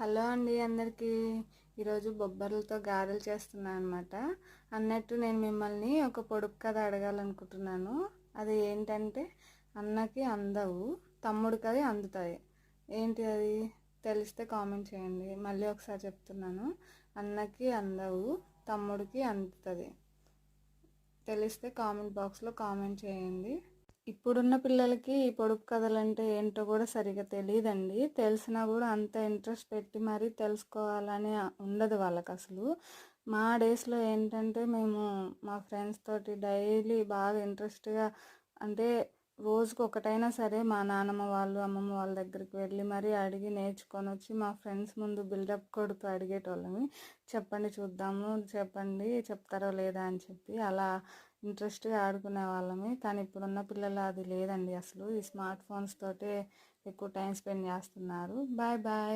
Hello అండి అందరికీ. ఈరోజు బొబ్బర్లతో గారెలు చేస్తున్నాను అనమాట అన్నట్టు నేను మిమ్మల్ని ఒక పొడుపు కథ అడగాలనుకుంటున్నాను. అది ఏంటంటే అన్నకి అందవు తమ్ముడికి అది అందుతాయి. ఏంటి అది? తెలిస్తే కామెంట్ చేయండి. మళ్ళీ ఒకసారి చెప్తున్నాను. అన్నకి అందవు తమ్ముడికి అందుతుంది. తెలిస్తే కామెంట్ బాక్స్లో కామెంట్ చేయండి. ఇప్పుడున్న పిల్లలకి ఈ పొడుపు కథలు అంటే ఏంటో కూడా సరిగా తెలియదండి తెలిసినా కూడా అంత ఇంట్రెస్ట్ పెట్టి మరీ తెలుసుకోవాలని ఉండదు వాళ్ళకి అసలు మా డేస్లో ఏంటంటే మేము మా ఫ్రెండ్స్ తోటి డైలీ బాగా ఇంట్రెస్ట్గా అంటే రోజుకు ఒకటైనా సరే మా నాన్నమ్మ వాళ్ళు అమ్మమ్మ వాళ్ళ దగ్గరికి వెళ్ళి మరీ అడిగి నేర్చుకొని వచ్చి మా ఫ్రెండ్స్ ముందు బిల్డప్ కొడుతూ అడిగేటోళ్ళని చెప్పండి చూద్దాము చెప్పండి చెప్తారో లేదా అని చెప్పి అలా ఇంట్రెస్ట్గా ఆడుకునే వాళ్ళమే. కానీ ఇప్పుడున్న పిల్లలు అది లేదండి అసలు. ఈ స్మార్ట్ ఫోన్స్ తోటే ఎక్కువ టైం స్పెండ్ చేస్తున్నారు. Bye bye.